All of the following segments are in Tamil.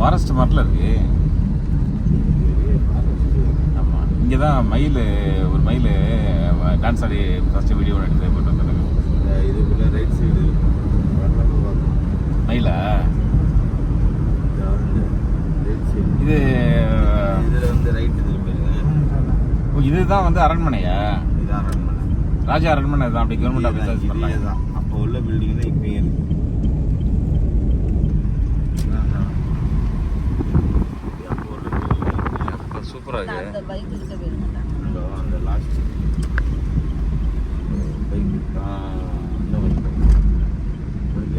ஃபாரஸ்ட் மரத்தில் இருக்கு. ஆமாம் இங்கே தான் மயில் ஒரு மயில் டான்ஸ் ஆடி ஃபஸ்ட்டு வீடியோ எடுத்து போட்டு வந்துருக்கு இதுக்குள்ள ரைட் சைடு மயிலா? இது வந்து ரைட் இதுதான் வந்து அரண்மனையா? இது அரண்மனை. ராஜா அரண்மனை தான் அப்படி கவர்மெண்ட் ஆஃபீஸ் தான் அப்போ உள்ள பில்டிங் தான் இப்பயும் இருக்குது சூப்பரா இருக்கு. அந்த பைக் இருக்க வேணும்டா. அந்த லாஸ்ட் போய்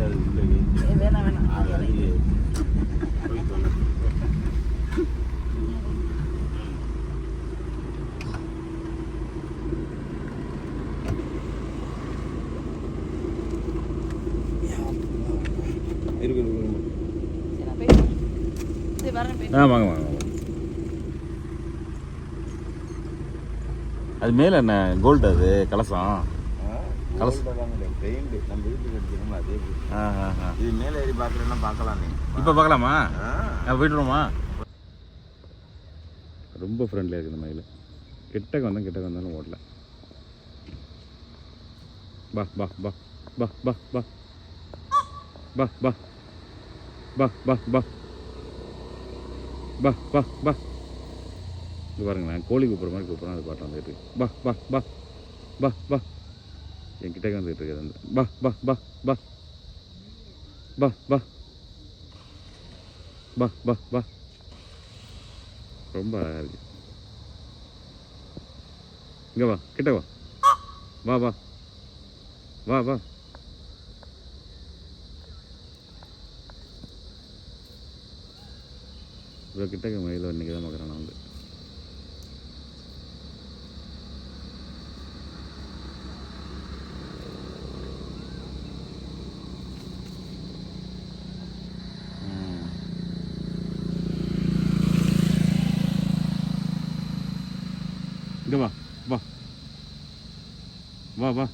அது உள்ள வேணாம் வேணாம். அது போய் தோணும் இருக்கு இருக்கு ஆ வாங்க வாங்க. அது மேலே என்ன? கோல்டு அது? கலசம்? கலச- பெயிண்ட் நம்ம வீட்டுக்கு அதே இது மேலே ஏறி பார்க்குறேன்னா பார்க்கலாம் நீ. இப்போ பார்க்கலாமா? ஆ. போய்ட்டுருமா ரொம்ப ஃப்ரெண்ட்லியாக இருக்குது இந்த மயில். கிட்டக்க வந்தால் கிட்டக்க வந்தாலும் ஓடல. பா பா பா பா பா பா பா பா பா பா பா பா பா பா இது பாருங்களேன் கோழி கூப்பிட்ற மாதிரி கூப்பிட்றோம் அது பாட்டு வந்துட்டு. பா பா பா பா பா என் கிட்டே வந்துட்டு இருக்குது அந்த பா பா பா பா பா பா பா பா பா ரொம்ப அழகாக இருக்கு. இங்கே வா கிட்ட வா. வா வா. வா வா. இவ்வளோ கிட்டக்க மயில் இன்றைக்கி தான் பார்க்குறேன் நான் வந்து बाबा।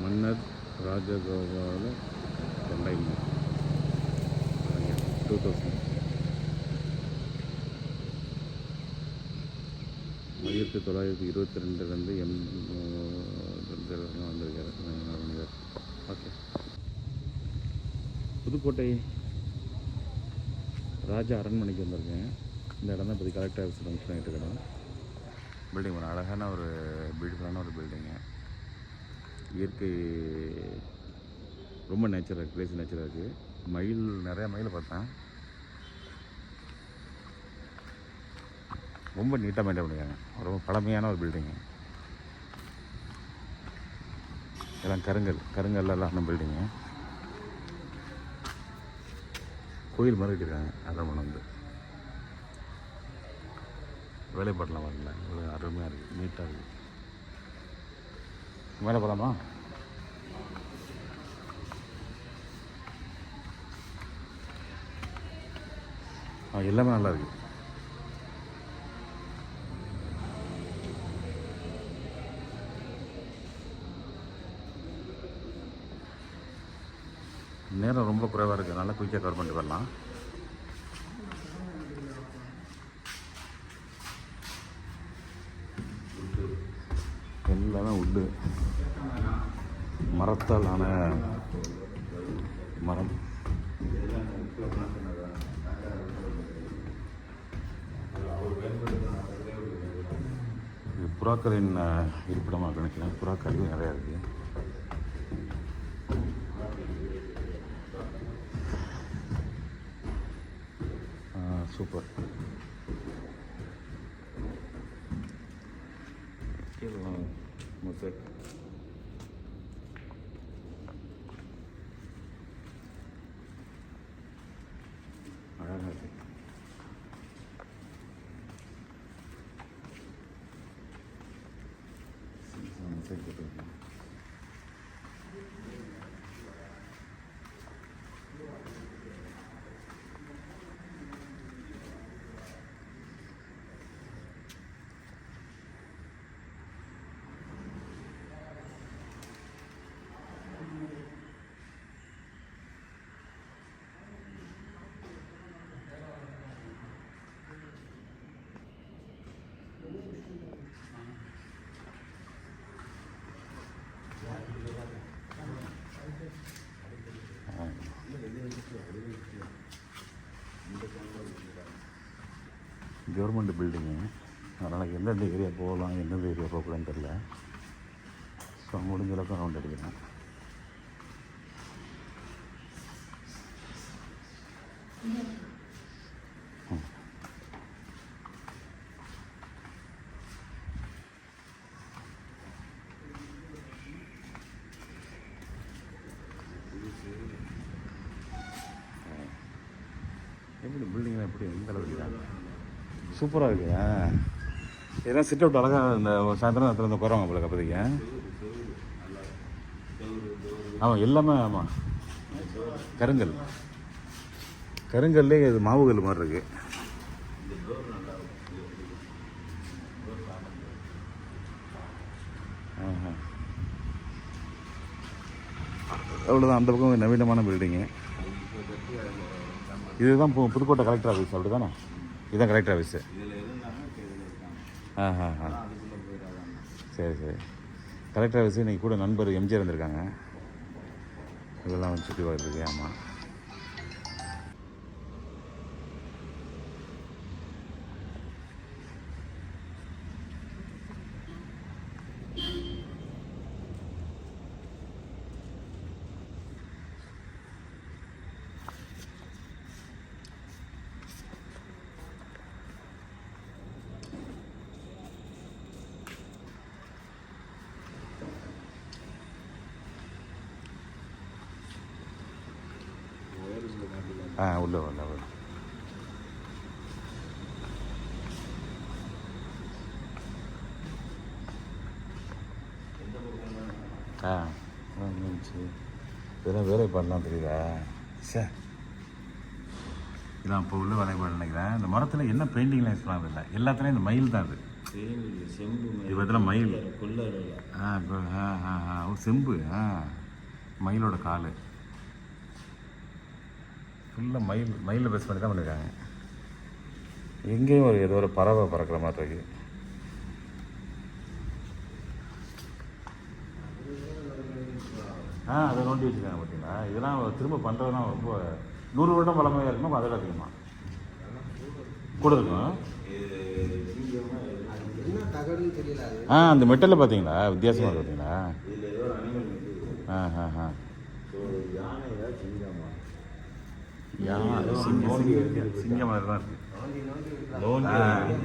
मन्नत राजगौर। ஆயிரத்தி தொள்ளாயிரத்தி இருபத்தி ரெண்டுலேருந்து எம் வந்திருக்காரு ஓகே. புதுக்கோட்டை ராஜா அரண்மனைக்கு வந்திருக்கேன். இந்த இடம் தான் இப்போ கலெக்டர் ஆஃபீஸ் ஃபங்க்ஷன் ஆகிட்டு இடம் பில்டிங் ஒரு அழகான ஒரு பியூட்டிஃபுல்லான ஒரு பில்டிங்கு இயற்கை ரொம்ப நேச்சராக இருக்குது பிளேஸ் நேச்சராக இருக்குது மயில் நிறையா மயில் பார்த்தேன். ரொம்ப நீட்டாக மெயின்டைன் பண்ணியிருக்காங்க ரொம்ப பழமையான ஒரு பில்டிங்கு எல்லாம் கருங்கல் கருங்கல்லாம் ஆன பில்டிங்கு கோயில் மாதிரி கட்டிருக்காங்க அரண்மனை வந்து. வேலைப்பாட்டெலாம் வரல. இவ்வளோ அருமையாக இருக்குது நீட்டாக இருக்குது மேலே போகலாமா ஆ எல்லாமே நல்லா இருக்குது நேரம் ரொம்ப குறைவாக இருக்குது நல்லா குயிக்காக கவர் பண்ணிட்டு வரலாம். எல்லாமே உட்டு மரத்தால் ஆன மரம். இது புறாக்களின் இருப்பிடமாக நினைக்கிறேன் புறாக்கள் நிறையா இருக்குது desculpa. Aquilo lá, mostrei. Maravilha. Government building. அதனால் எந்தெந்த ஏரியா போகலாம் எந்தெந்த ஏரியா போகக்கூடாதுன்னு தெரில ஸோ முடிஞ்சளவுக்கு ரவுண்ட் அடிக்கிறேன் எந்த அளவுக்கு சூப்பராக இருக்குயா இதெல்லாம் சிட் அவுட் அழகாக இந்த சாயந்தரம் நேரத்தில் இந்த குறவாங்க போல அப்போதைக்கு ஆமாம் எல்லாமே ஆமாம் கருங்கல். கருங்கல்லே இது மாவுகல் மாதிரி இருக்கு. ஆஹா. அவ்வளோதான் அந்த பக்கம் நவீனமான பில்டிங்கு இதுதான் புதுக்கோட்டை கலெக்டர் ஆஃபீஸ் அப்படி தானே இதுதான் கலெக்டர் ஆஃபீஸு ஆ ஆ ஆ. சரி சரி. கலெக்டர் ஆஃபீஸு இன்றைக்கி கூட நண்பர் எம்ஜிஆர் வந்திருக்காங்க. இதெல்லாம் வந்து சுற்றி பார்க்குறதுக்கு ஆமாம் ஆ உள்ள உள்ள உள்ள ஆ வந்துச்சு இதெல்லாம் வேலைப்பாடலாம் தெரியுதா? சே இதான் இப்போ உள்ள வேலைப்பாடு நினைக்கிறேன். இந்த மரத்தில் என்ன பெயிண்டிங்லாம் யூஸ் பண்ணாது இல்லை எல்லாத்துலேயும் இந்த மயில் தான் அது. செம்பு இது பார்த்தா மயில். கொள்ளை ஆ ஆ ஆ செம்பு ஆ மயிலோட கால். ஃபுல்லாக மயில் மயிலில் பேஸ் பண்ணி தான் பண்ணியிருக்காங்க எங்கேயும் ஒரு ஏதோ ஒரு பறவை பறக்கிற மாதிரி இருக்கு. ஆ அதை நோண்டி வச்சுருக்காங்க பார்த்தீங்களா? இதெல்லாம் திரும்ப பண்ணுறதுனா ரொம்ப நூறு வருடம் பழமையாக இருக்குமா? அதோட அதிகமா? கூட இருக்கும்? ஆ அந்த மெட்டலில் பார்த்தீங்களா? வித்தியாசமாக பார்த்தீங்களா? ஆ ஆ ஆ? சிங்கம் மாதிரி தான் இருக்கு.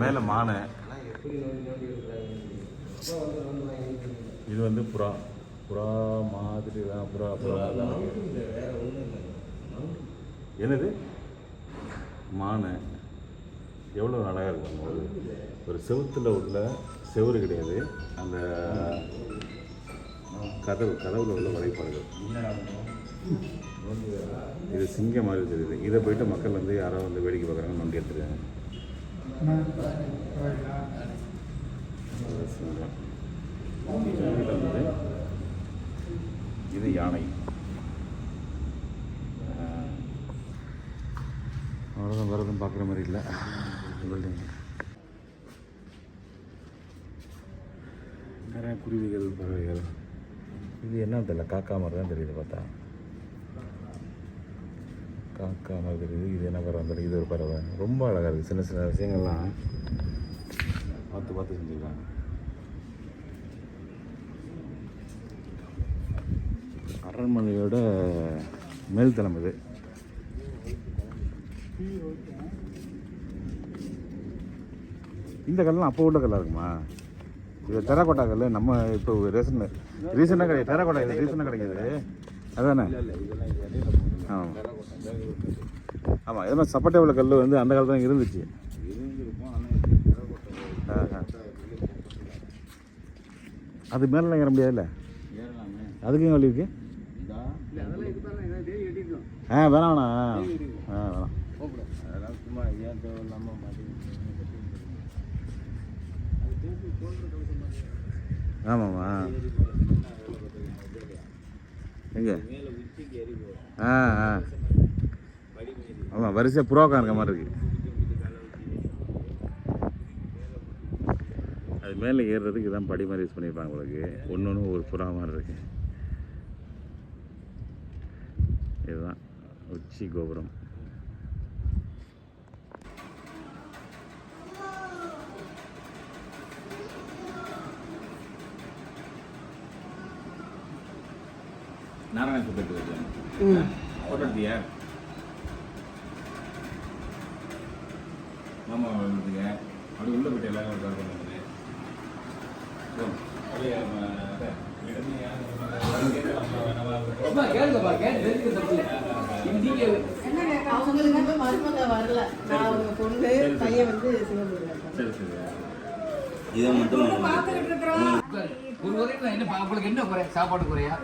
மேலே மானை. இது வந்து புறா. புறா மாதிரி தான் புறா புறா தான். வேற ஒன்றும் இல்லை. என்னது? மானை. எவ்வளோ அழகாக இருக்கும் ஒரு ஒரு செவுத்துல உள்ள செவுரு கிடையாது. அந்த கதவு கதவுல உள்ள வரைபாடுகள் இது சிங்கம் மாதிரி தெரியுது. இதை போயிட்டு மக்கள் வந்து யாரோ வந்து வேடிக்கை பார்க்குறாங்க நம்பி எடுத்துருக்காங்க. இது யானை. ஆஹ், அவ்வளோதான் வரதும் பார்க்குற மாதிரி இல்லை. பில்டிங் நிறையா குருவிகள் பறவைகள். இது என்ன தெரியல. காக்கா மாதிரி தான் தெரியுது பார்த்தா. காக்கா மாதிரி தெரியுது இது என்ன பறவை தெரியுது இது ஒரு பறவை. ரொம்ப அழகாக இருக்குது சின்ன சின்ன விஷயங்கள்லாம் பார்த்து பார்த்து செஞ்சுக்கிறாங்க அரண்மனையோட மேல்தளம் இது. இந்த கல்லாம் அப்போ உள்ள கல்லாக இருக்குமா? இது டெராகோட்டா கல் நம்ம இப்போ ரீசன் ரீசெண்டாக கிடையாது. டெராகோட்டா இது ரீசெண்டாக கிடைக்காது. அதானே? ஆமாம் ஆமாம் இது மாதிரி சப்பட்டை கல் வந்து அந்த காலத்தில் இருந்துச்சு. அது மேலாம் ஏற முடியாதுல்ல? அதுக்கு வழி இருக்கு ஆ வேணாம் வேணாம். ஆ வேணாம். சும்மா ஏன் ஆமாம்மா. எங்கே? ஆ ஆ. ஆமாம் வரிசையாக புரோக்கா இருக்க மாதிரி இருக்கு. அது மேலே ஏறுறதுக்கு இதான் படி மாதிரி யூஸ் பண்ணியிருப்பாங்க உங்களுக்கு ஒன்று ஒன்று ஒரு புறா மாதிரி இருக்கு. இதுதான் உச்சி கோபுரம். ம். ஃபோட்டோ எடுத்தியா? மாமா வந்துங்க அப்படி உள்ள போயிட்டு எல்லாரும் கால் பண்ணுங்க. அவங்களுக்கு வந்து மருமக வரல. நான் அவங்க பொண்ணு பையன் வந்து சிவபுரம் சரி சரி இதை மட்டும். ஒரு உதவி என்ன உங்களுக்கு என்ன குறை? சாப்பாடு குறையா?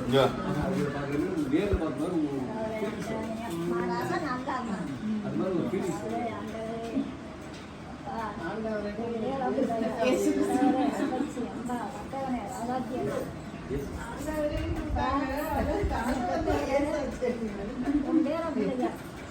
இல்லையா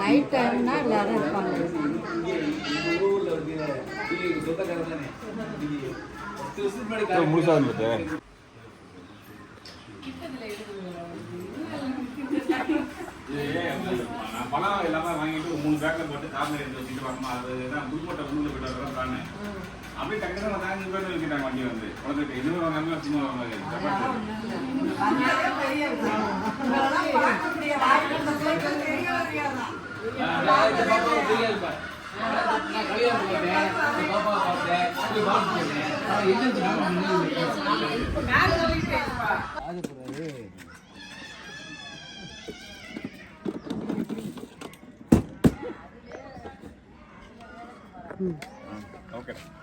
நைட் டைம்னா எல்லாரும் இருப்பாங்க முழுசா வந்துட்டு நான் பழம் எல்லாமே வாங்கிட்டு ஒரு மூணு பேக்கில் போட்டு கார்னர் எடுத்து வச்சுட்டு வரணும் அது தான் புதுக்கோட்டை முன்னூறு போயிட்டு வரலாம் தானே அப்படியே டக்குனு நான் தாங்கி வண்டி வந்து. குழந்தைக்கு வாங்க நான் இந்த பாப்பாவை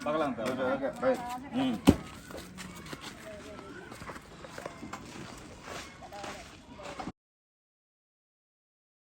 பார்க்கலாம் ஓகே ரைட் ம்